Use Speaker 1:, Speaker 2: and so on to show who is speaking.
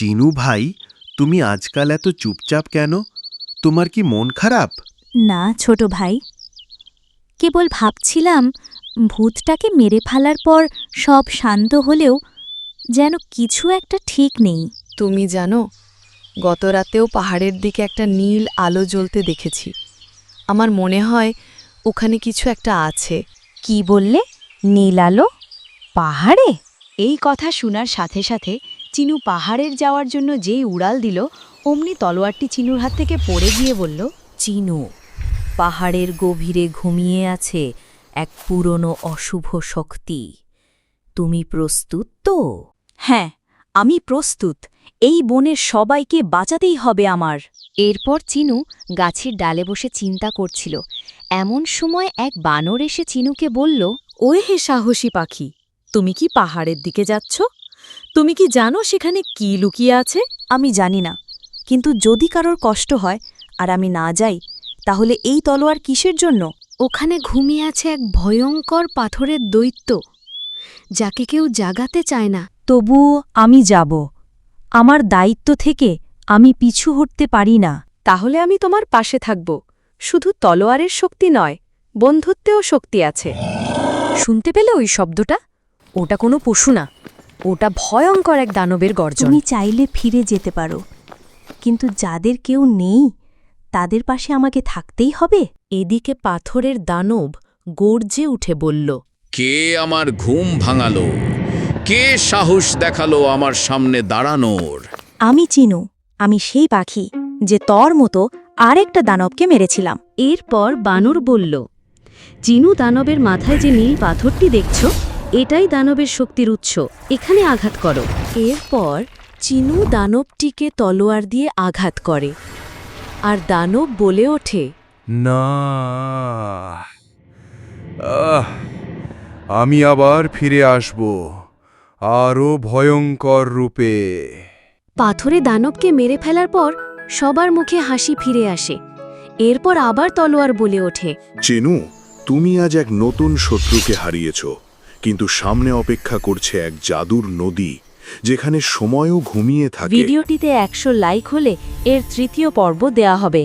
Speaker 1: চিনু ভাই তুমি আজকাল এত চুপচাপ কেন? তোমার কি মন খারাপ?
Speaker 2: না ছোট ভাই। কেবল ভাবছিলাম ভূতটাকে মেরে ফেলার পর সব শান্ত হলেও যেন কিছু একটা ঠিক নেই।
Speaker 3: তুমি জানো গত রাতেও পাহাড়ের দিকে একটা নীল আলো জ্বলতে দেখেছি। আমার মনে হয় ওখানে কিছু একটা আছে।
Speaker 2: কি বললে? নীল আলো? পাহাড়ে?
Speaker 4: এই কথা শোনার সাথে সাথে চিনু পাহাড়ের যাওয়ার জন্য যেই উড়াল দিল, অমনি তলোয়ারটি চিনুর হাত থেকে পড়ে গিয়ে বলল,
Speaker 2: চিনু, পাহাড়ের গভীরে ঘুমিয়ে আছে এক পুরনো অশুভ শক্তি। তুমি প্রস্তুত তো?
Speaker 4: হ্যাঁ আমি প্রস্তুত। এই বনের সবাইকে বাঁচাতেই হবে আমার।
Speaker 5: এরপর চিনু গাছের ডালে বসে চিন্তা করছিল। এমন সময় এক বানর এসে চিনুকে বলল,
Speaker 2: ওই হে সাহসী পাখি, তুমি কি পাহাড়ের দিকে যাচ্ছ? তুমি কি জানো সেখানে কি লুকিয়ে আছে?
Speaker 4: আমি জানি না। কিন্তু যদি কারোর কষ্ট হয় আর আমি না যাই তাহলে এই তলোয়ার কিসের জন্য?
Speaker 5: ওখানে ঘুমিয়ে আছে এক ভয়ঙ্কর পাথরের দৈত্য যাকে কেউ জাগাতে চায় না।
Speaker 2: তবুও আমি যাব। আমার দায়িত্ব থেকে আমি পিছু হটতে পারি না।
Speaker 3: তাহলে আমি তোমার পাশে থাকব। শুধু তলোয়ারের শক্তি নয় বন্ধুত্বেও শক্তি আছে।
Speaker 2: শুনতে পেলে ওই শব্দটা? ওটা কোনো পশু না। ওটা ভয়ঙ্কর এক দানবের গর্জন।
Speaker 6: তুমি চাইলে ফিরে যেতে পারো। কিন্তু যাদের কেউ নেই তাদের পাশে আমাকে থাকতেই হবে?
Speaker 2: এদিকে পাথরের দানব গর্জে উঠে বলল
Speaker 7: কে আমার ঘুম ভাঙালো? কে সাহস দেখাল আমার সামনে দাঁড়ানোর?
Speaker 6: আমি চিনু আমি সেই পাখি যে তর মতো আরেকটা দানবকে মেরেছিলাম।
Speaker 4: এরপর বানর বলল চিনু দানবের মাথায় যে নীল পাথরটি দেখছ এটাই দানবের শক্তির উৎস। এখানে আঘাত করো।
Speaker 2: এরপর চিনু দানবটিকে তলোয়ার দিয়ে আঘাত করে। আর দানব বলে ওঠে
Speaker 8: না আহ, আমি আবার ফিরে আসব আরও ভয়ঙ্কর রূপে।
Speaker 5: পাথরে দানবকে মেরে ফেলার পর সবার মুখে হাসি ফিরে আসে। এরপর আবার তলোয়ার বলে ওঠে
Speaker 9: চেনু তুমি আজ এক নতুন শত্রুকে হারিয়েছ। কিন্তু সামনে অপেক্ষা করছে এক জাদুর নদী, যেখানে সময়ও ঘুমিয়ে থাকে।
Speaker 2: ভিডিওটিতে একশো লাইক হলে এর তৃতীয় পর্ব দেয়া হবে।